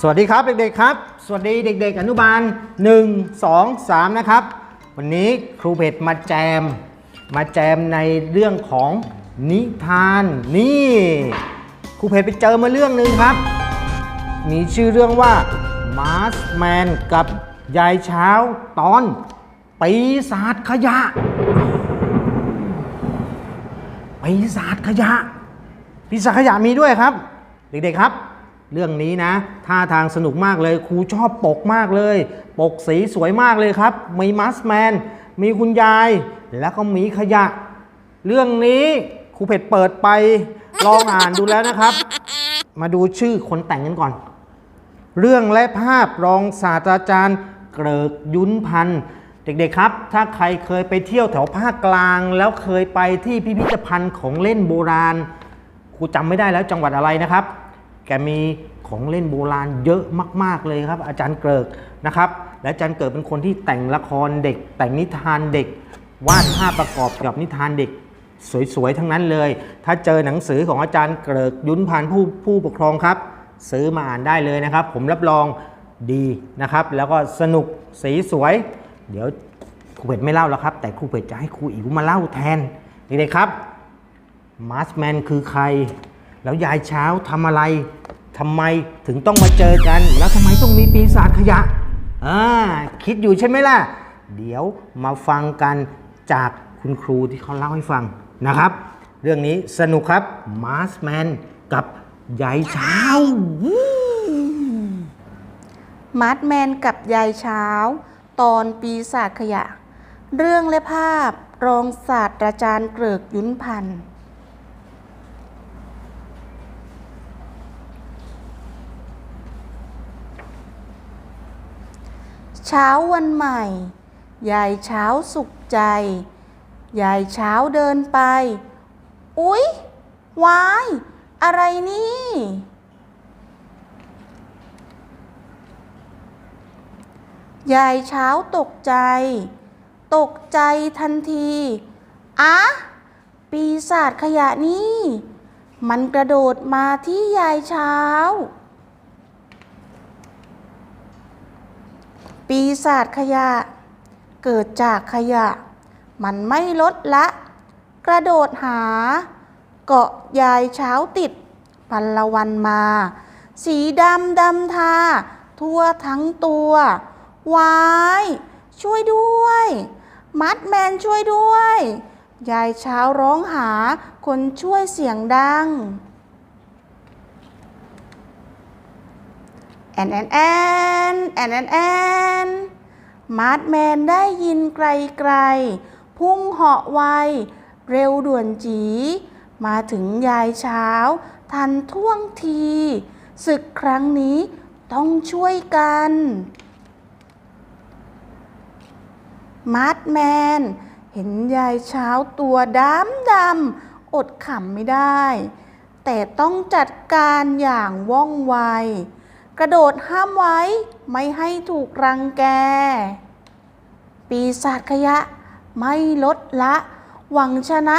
สวัสดีครับเด็กๆครับ สวัสดีเด็ก ๆ อนุบาล 1 2 3 นะครับ วันนี้ครูเพชมาแจม มาแจมในเรื่องของนิทานนี่ครูเพชไปเจอมาเรื่องหนึ่งครับ มีชื่อเรื่องว่ามาร์สแมนกับยายเช้าตอนปีศาจขยะปีศาจขยะปีศาจขยะมีด้วยครับ เด็กๆครับ เรื่องนี้นะท่าทางสนุกมากเลยครูชอบปกมากเลย ปกสีสวยมากเลยครับ มีมัสแมน มีคุณยาย แล้วก็มีขยะ เรื่องนี้ครูเผ็ดเปิดไปลองอ่านดูแล้วนะครับ มาดูชื่อคนแต่งกันก่อน เรื่องและภาพรองศาสตราจารย์เกริกยุ้นพันธ์เด็กๆครับ ถ้าใครเคยไปเที่ยวแถวภาคกลาง แล้วเคยไปที่พิพิธภัณฑ์ของเล่นโบราณครูจำไม่ได้แล้วจังหวัดอะไรนะครับ แกมีของเล่นโบราณเยอะมาก ๆเลยครับ อาจารย์เกิกนะครับ และอาจารย์เกิกเป็นคนที่แต่งละครเด็ก แต่งนิทานเด็ก วาดภาพประกอบกับนิทานเด็กสวยๆ ทั้งนั้นเลย ถ้าเจอหนังสือของอาจารย์เกิกยุ้นพันผู้ผู้ปกครองครับ ซื้อมาอ่านได้เลยนะครับ ผมรับรองดีนะครับ แล้วก็สนุกสีสวย เดี๋ยวครูเป็ดไม่เล่าแล้วครับ แต่ครูเป็ดจะให้ครูอิ๋วมาเล่าแทนเด็กๆครับมาร์สแมนคือใคร แล้วยายเช้าทำอะไรทำไมถึงต้องมาเจอกัน แล้วทำไมต้องมีปีศาจขยะอ่าคิดอยู่ใช่ไหมล่ะ เดี๋ยวมาฟังกันจากคุณครูที่เขาเล่าให้ฟังนะครับ เรื่องนี้สนุกครับมาร์สแมนกับยายเช้ามาร์ทแมนกับยายเช้า ตอนปีศาจขยะ เรื่องและภาพ รองศาสตราจารย์เกริกยุ้นพันธ์ เช้าวันใหม่ ยายเช้าสุขใจ ยายเช้าเดินไป อุ๊ย วาย อะไรนี่ ยายเช้าตกใจ ตกใจทันทีอะปีศาจขยะนี่ มันกระโดดมาที่ยายเช้า ปีศาจขยะ เกิดจากขยะ มันไม่ลดละ กระโดดหา เกาะยายเช้าติดพันละวันมา สีดำดำทา ทั่วทั้งตัววายช่วยด้วย มัดแมนช่วยด้วย ยายเช้าร้องหาคนช่วยเสียงดัง แอนแอนแอนแอนแอนแอนมาร์ทแมนได้ยินไกลไกลๆ พุ่งเหาะไว เร็วด่วนจี มาถึงยายเช้า ทันท่วงทีศึกครั้งนี้ต้องช่วยกันมาร์ทแมนเห็นยายเช้าตัวดำดำอดขำไม่ได้ แต่ต้องจัดการอย่างว่องไว กระโดดห้ามไว้ไม่ให้ถูกรังแก ปีศาจขยะไม่ลดละ หวังชนะ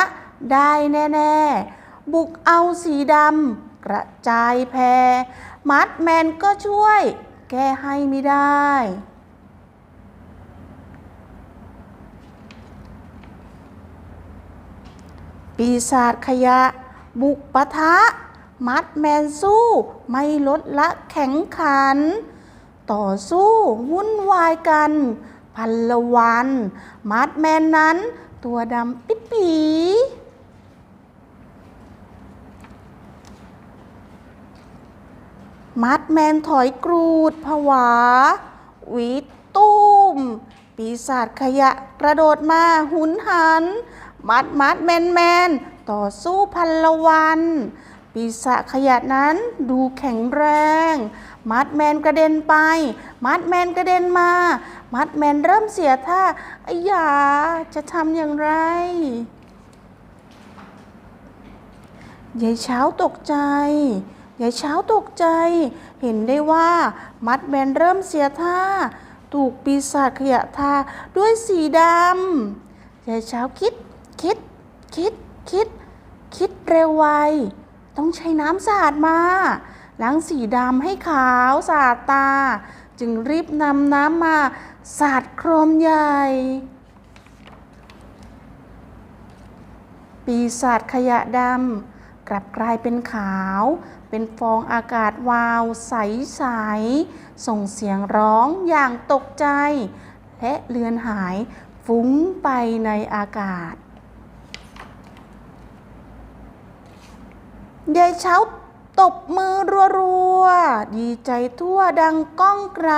ได้แน่ๆ บุกเอาสีดำกระจายแพรมัดแมนก็ช่วย แก้ให้ไม่ได้ ปีศาจขยะบุกปะทะ มัดแมนสู้ไม่ลดละแข็งขัน ต่อสู้วุ่นวายกัน พันละวัน มัดแมนนั้น ตัวดำปิดปีมัดแมนถอยกรูดผวาหวีตุ้ม ปีศาจขยะกระโดดมาหุนหัน มัดมัดแมนแมน ต่อสู้พันละวัน ปีศาจขยะนั้นดูแข็งแรง มัดแมนกระเด็นไป มัดแมนกระเด็นมา มัดแมนเริ่มเสียท่าไอ้ยาจะทำอย่างไรยายเช้าตกใจยายเช้าตกใจ เห็นได้ว่า มัดแมนเริ่มเสียท่า ถูกปีศาจขยะทาด้วยสีดำยายเช้าคิด คิด คิด คิด คิดเร็วไว ต้องใช้น้ำสะอาดมาล้างสีดำให้ขาวสะอาดตา จึงรีบนำน้ำมาสาดโครมใหญ่ ปีศาจขยะดำกลับกลายเป็นขาว เป็นฟองอากาศวาว ใส ๆ ส่งเสียงร้องอย่างตกใจ และเลือนหายฟุ้งไปในอากาศ ยายเช้าตบมือรัวๆ ดีใจทั่วดังก้องไกล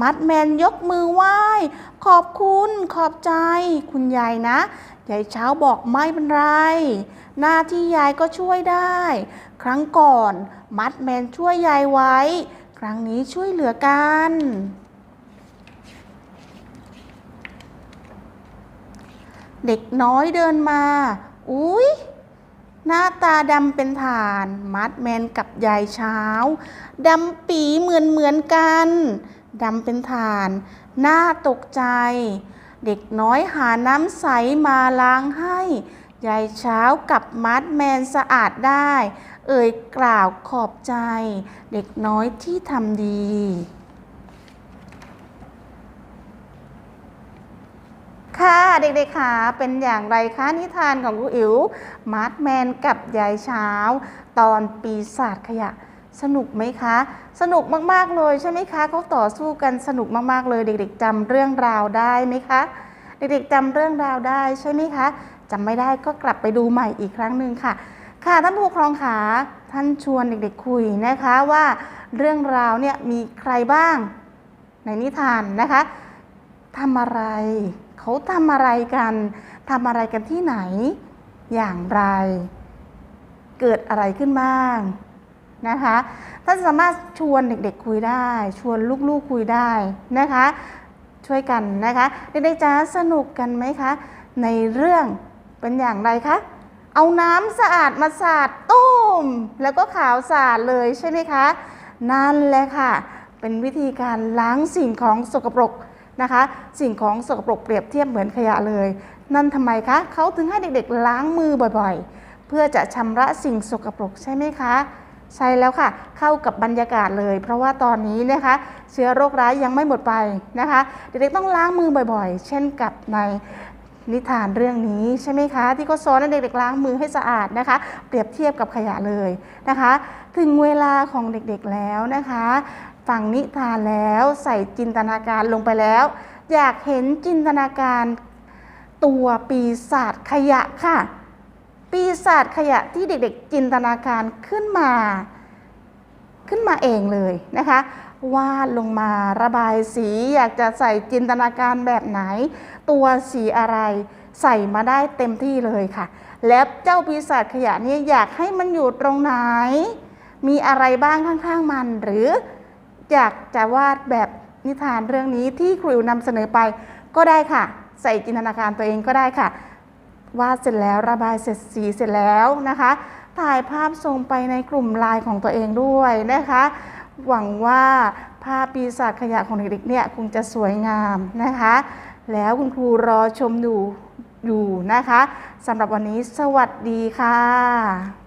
มัดแมนยกมือไหว้ ขอบคุณขอบใจ คุณยายนะ ยายเช้าบอกไม่เป็นไร หน้าที่ยายก็ช่วยได้ ครั้งก่อน มัดแมนช่วยยายไว้ ครั้งนี้ช่วยเหลือกันเด็กน้อยเดินมา อุ๊ย หน้าตาดำเป็นฐาน มัดแมนกับยายเช้า ดำปีเหมือนเหมือนกัน ดำเป็นฐาน หน้าตกใจ เด็กน้อยหาน้ำใสมาล้างให้ ยายเช้ากับมัดแมนสะอาดได้ เอ่ยกล่าวขอบใจ เด็กน้อยที่ทำดี ค่ะเด็กๆค่ะเป็นอย่างไรคะนิทานของครูอิ๋วมาร์ทแมนกับยายเช้า ตอนปีศาจขยะ สนุกไหมคะ สนุกมากๆเลยใช่ไหมคะเขาต่อสู้กันสนุกมากๆเลย เด็ก ๆจำเรื่องราวได้ไหมคะ เด็กๆจำเรื่องราวได้ใช่ไหมคะจำไม่ได้ก็กลับไปดูใหม่อีกครั้งหนึ่งค่ะ ค่ะท่านผู้ปกครองขาท่านชวนเด็กๆคุยนะคะว่าเรื่องราวเนี่ยมีใครบ้างในนิทานนะคะทำอะไร เขาทำอะไรกันทำอะไรกันที่ไหน อย่างไร เกิดอะไรขึ้นบ้างนะคะท่านสามารถชวนเด็กๆคุยได้ ชวนลูกๆคุยได้นะคะ ช่วยกันนะคะเด็กๆจะสนุกกันไหมคะ ในเรื่องเป็นอย่างไรคะเอาน้ำสะอาดมาสาดตุ้มแล้วก็ขาวสะอาดเลยใช่ไหมคะ นั่นแหละค่ะ เป็นวิธีการล้างสิ่งของสกปรก นะคะ สิ่งของสกปรกเปรียบเทียบเหมือนขยะเลย นั่นทำไมคะเขาถึงให้เด็กๆ ล้างมือบ่อยๆ เพื่อจะชำระสิ่งสกปรกใช่ไหมคะใช่แล้วค่ะ เข้ากับบรรยากาศเลย เพราะว่าตอนนี้นะคะ เชื้อโรคร้ายยังไม่หมดไปนะคะ เด็กๆต้องล้างมือบ่อยๆ เช่นกับในนิทานเรื่องนี้ใช่ไหมคะ ที่เขาสอนให้เด็กๆล้างมือให้สะอาดนะคะ เปรียบเทียบกับขยะเลยนะคะ ถึงเวลาของเด็กๆแล้วนะคะ ฟังนิทานแล้วใส่จินตนาการลงไปแล้ว อยากเห็นจินตนาการตัวปีศาจขยะค่ะ ปีศาจขยะที่เด็กๆ จินตนาการขึ้นมา ขึ้นมาเองเลยนะคะ วาดลงมาระบายสีอยากจะใส่จินตนาการแบบไหน ตัวสีอะไรใส่มาได้เต็มที่เลยค่ะ แล้วเจ้าปีศาจขยะนี่อยากให้มันอยู่ตรงไหน มีอะไรบ้างข้างๆมันหรือ อยากจะวาดแบบนิทานเรื่องนี้ที่ครูนำเสนอไปก็ได้ค่ะ ใส่จินตนาการตัวเองก็ได้ค่ะ วาดเสร็จแล้วระบายเสร็จสีเสร็จแล้วนะคะ ถ่ายภาพส่งไปในกลุ่มไลน์ของตัวเองด้วยนะคะ หวังว่าภาพปีศาจขยะของเด็กๆเนี่ยคงจะสวยงามนะคะ แล้วคุณครูรอชมอยู่อยู่นะคะสำหรับวันนี้สวัสดีค่ะ